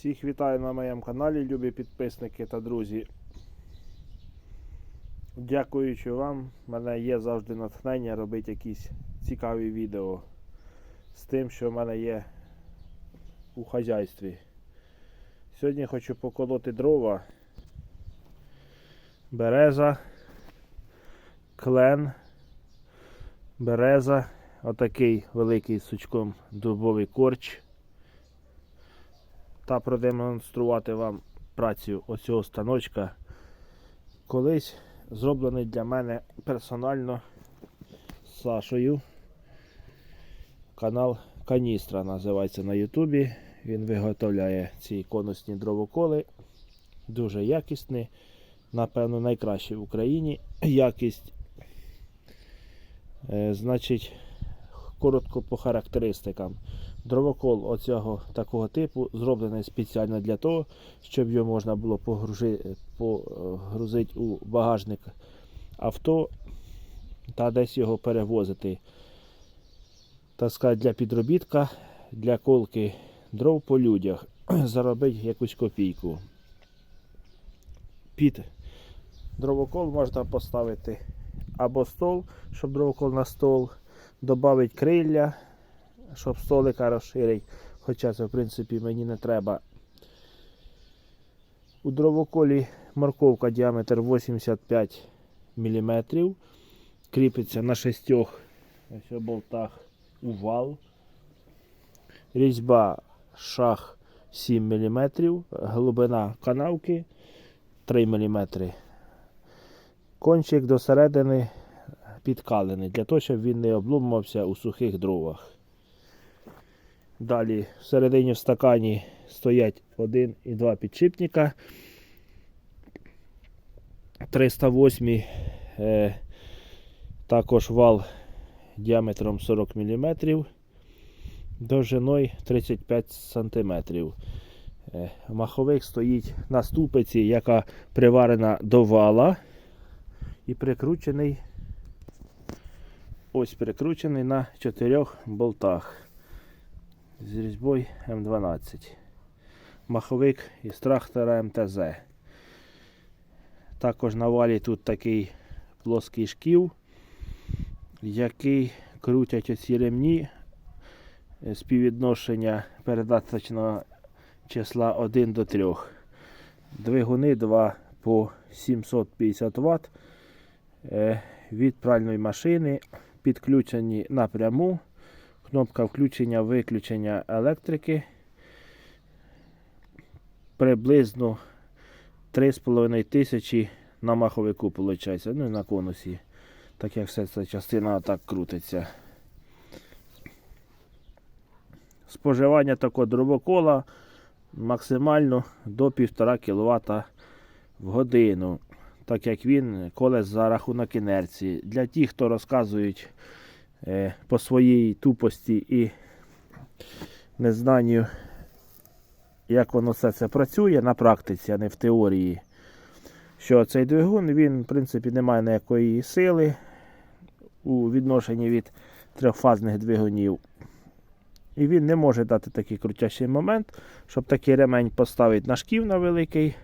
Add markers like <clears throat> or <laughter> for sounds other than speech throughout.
Всіх вітаю на моєму каналі, любі підписники та друзі. Дякуючи вам, в мене є завжди натхнення робити якісь цікаві відео з тим, що в мене є у хазяйстві. Сьогодні хочу поколоти дрова, береза, клен, береза, отакий великий сучком дубовий корч та продемонструвати вам працю оцього станочка. Колись зроблений для мене персонально Сашою. Канал Каністра називається на Ютубі. Він виготовляє ці конусні дровоколи. Дуже якісні. Напевно, найкращі в Україні. Якість. Е, значить, коротко по характеристикам. Дровокол оцього такого типу зроблений спеціально для того, щоб його можна було погрузити у багажник авто та десь його перевозити. Так сказати, для підробітка, для колки дров по людях. <clears throat> Заробити якусь копійку. Під дровокол можна поставити або стол, щоб дровокол на стол, додати крилля щоб столика розширить, хоча це в принципі мені не треба. У дровоколі морковка діаметр 85 мм. Кріпиться на шестьох ось болтах у вал. Різьба шах 7 мм, глибина канавки 3 мм. Кончик до середини підкалений, для того, щоб він не обломався у сухих дровах. Далі всередині в стакані стоять один і два підшипника. 308 е, також вал діаметром 40 мм, довжиною 35 см. Е, маховик стоїть на ступиці, яка приварена до вала і прикручений ось прикручений на чотирьох болтах з різьбою М12. Маховик із трактора МТЗ. Також на валі тут такий плоский шків, який крутять оці ремні е, співвідношення передаточного числа 1 до 3. Двигуни 2 по 750 Вт е, від пральної машини підключені напряму кнопка включення виключення електрики. Приблизно 3,5 тисячі на маховику виходить, ну і на конусі. Так як все ця частина так крутиться. Споживання такого дровокола максимально до 1,5 кВт в годину. Так як він колес за рахунок інерції. Для тих, хто розказують е, по своїй тупості і незнанню, як воно все це працює на практиці, а не в теорії. Що цей двигун, він, в принципі, не має ніякої сили у відношенні від трьохфазних двигунів. І він не може дати такий крутящий момент, щоб такий ремень поставити на шків на великий.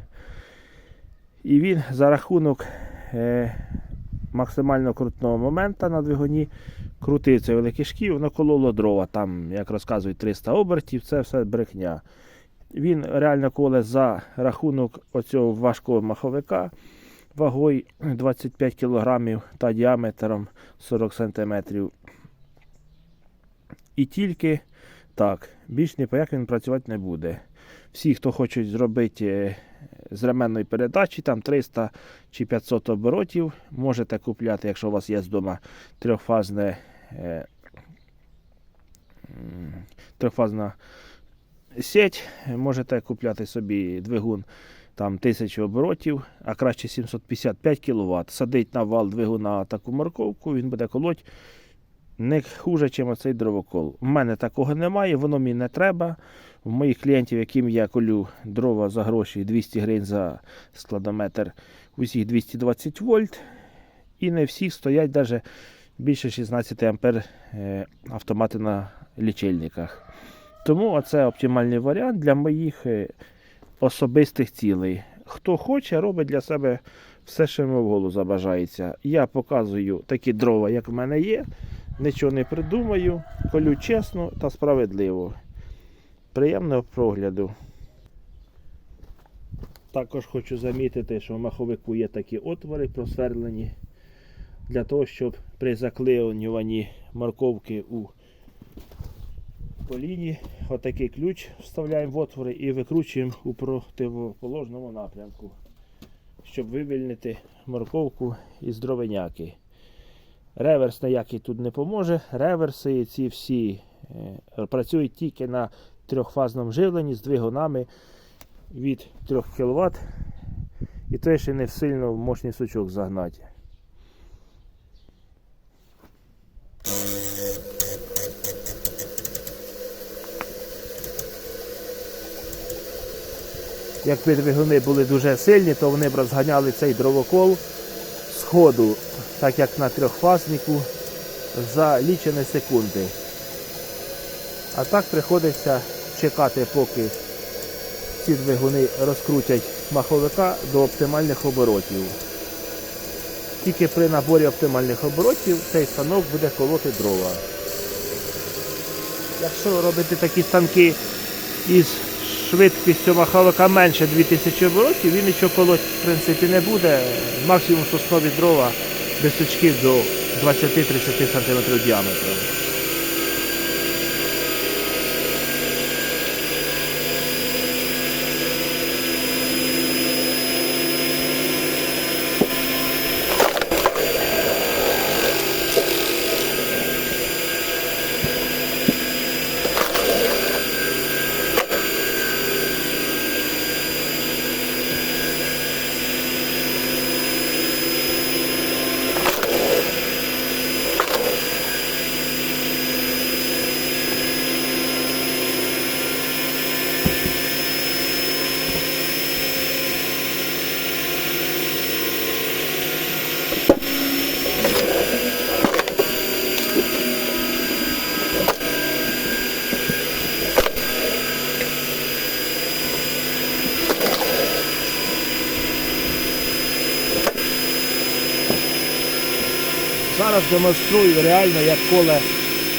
І він за рахунок е, максимально крутного моменту на двигуні крутив цей великий шків, воно кололо дрова. Там, як розказують, 300 обертів, це все брехня. Він реально коле за рахунок оцього важкого маховика вагою 25 кг та діаметром 40 см. І тільки так, більш ні по як він працювати не буде. Всі, хто хочуть зробити е, з ременної передачі, там 300 чи 500 оборотів, можете купляти, якщо у вас є вдома трьохфазне, е, трьохфазна сеть, можете купляти собі двигун там 1000 оборотів, а краще 755 кВт. Садить на вал двигуна таку морковку, він буде колоть не хуже, ніж оцей дровокол. У мене такого немає, воно мені не треба. У моїх клієнтів, яким я колю дрова за гроші 200 гривень за складометр, усіх 220 вольт. І не всіх стоять навіть більше 16 ампер е, автомати на лічильниках. Тому оце оптимальний варіант для моїх е, особистих цілей. Хто хоче, робить для себе все, що йому в голову забажається. Я показую такі дрова, як в мене є. Нічого не придумаю, колю чесно та справедливо. Приємного прогляду. Також хочу замітити, що в маховику є такі отвори просверлені для того, щоб при заклеюванні морковки у поліні отакий ключ вставляємо в отвори і викручуємо у противоположному напрямку, щоб вивільнити морковку із дровиняки. Реверс ніякий тут не поможе. Реверси ці всі е, працюють тільки на трьохфазному живленні з двигунами від 3 кВт. І то ще не сильно в мощний сучок загнати. Якби двигуни були дуже сильні, то вони б розганяли цей дровокол з ходу, так як на трьохфазнику, за лічені секунди. А так приходиться чекати, поки ці двигуни розкрутять маховика до оптимальних оборотів. Тільки при наборі оптимальних оборотів цей станок буде колоти дрова. Якщо робити такі станки із швидкістю маховика менше 2000 оборотів, він нічого колоть в принципі не буде. Максимум соснові дрова без сучків до 20-30 см діаметру. Зараз демонструю реально, як коле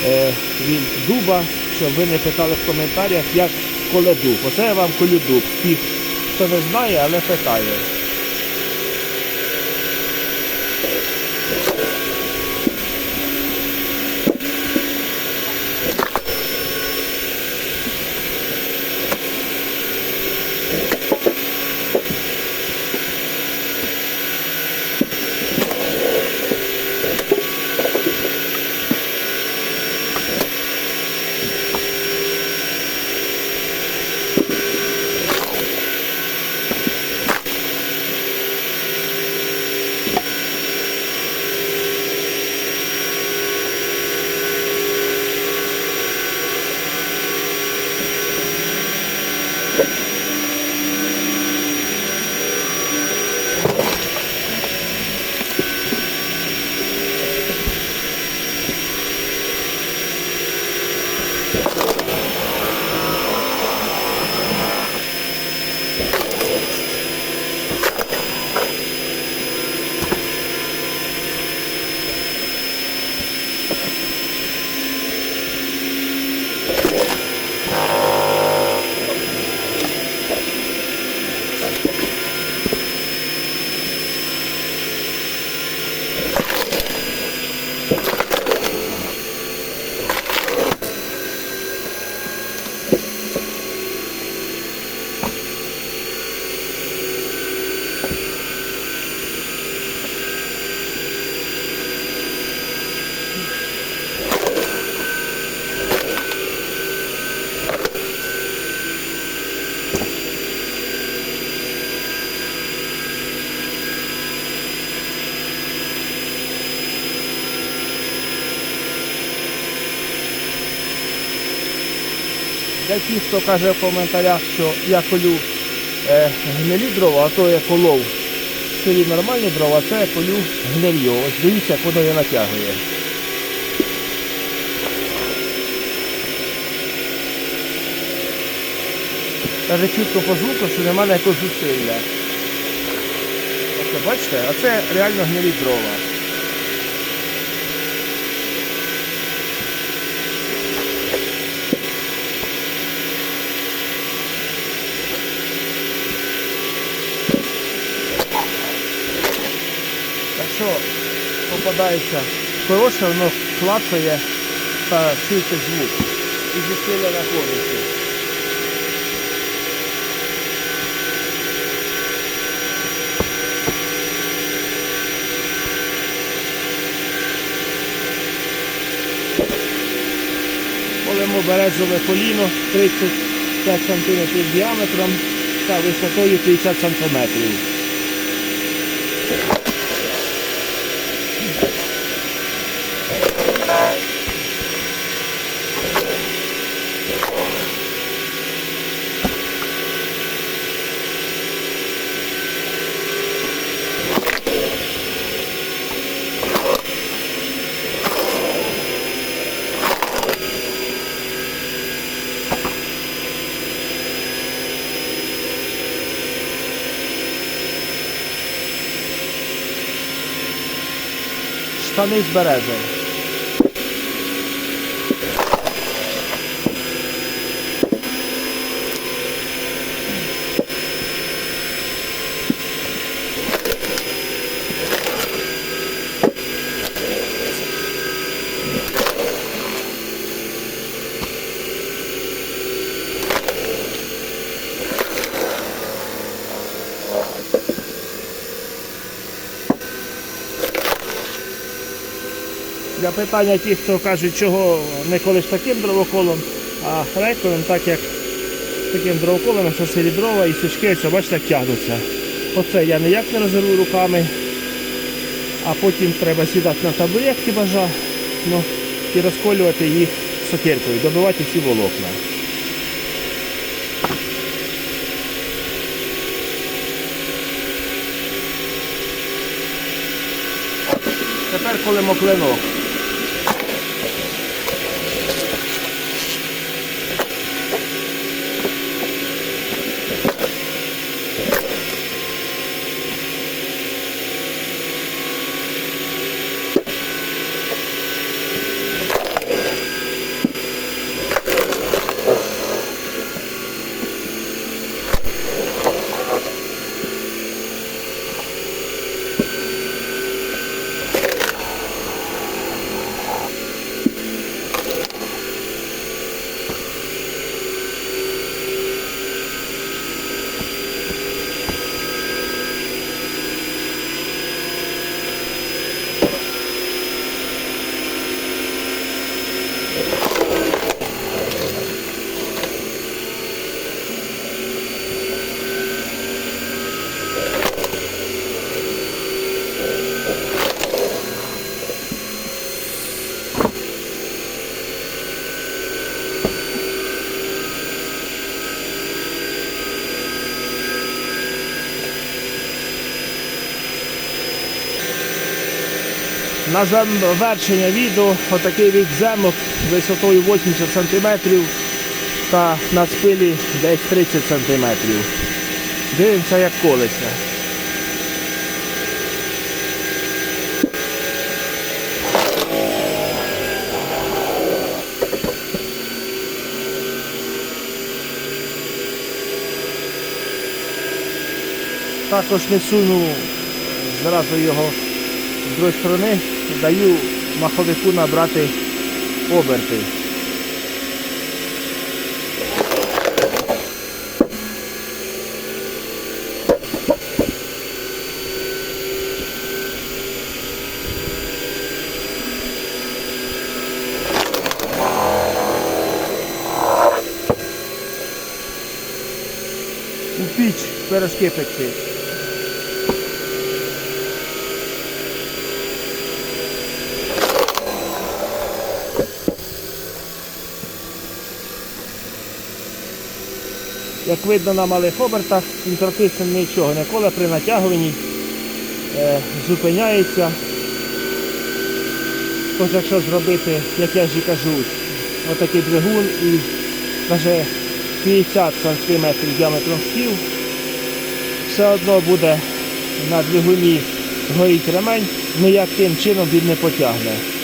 е, він дуба, щоб ви не питали в коментарях, як коле дуб. Оце я вам колю дуб. Тих, хто не знає, але питає. Для тих, хто каже в коментарях, що я колю е, гнилі дрова, а то я колов в селі нормальні дрова, а це я колю гнильо. Ось дивіться, як воно його натягує. Навіть чутко по звуку, що нема ніякого зусилля. Бачите, оце реально гнилі дрова. Якщо попадається хороше, воно клацає та чується звук. І зусилля знаходиться. Полимо березове коліно 35 см діаметром та висотою 50 см. Штани з Для питання ті, хто кажуть, чого не колиш таким дровоколом, а рейковим, так як таким дровоколом, що сирі дрова і сучки, ось, бачите, як тягнуться. Оце я ніяк не розірву руками, а потім треба сідати на табуретки бажа ну, і розколювати їх сокиркою, добивати всі волокна. Тепер колемо клинок. На завершення відео отакий від земок висотою 80 см та на спилі десь 30 см. Дивимося, як колеться. Також не суну зразу його з другої сторони, даю маховику набрати оберти. У піч пирожки Як видно на малих обертах, він практично нічого не коле при натягуванні е, зупиняється. Ось якщо зробити, як я і кажу, отакий двигун і навіть 50 см діаметром стіл. Все одно буде на двигуні горіть ремень, ніяким чином він не потягне.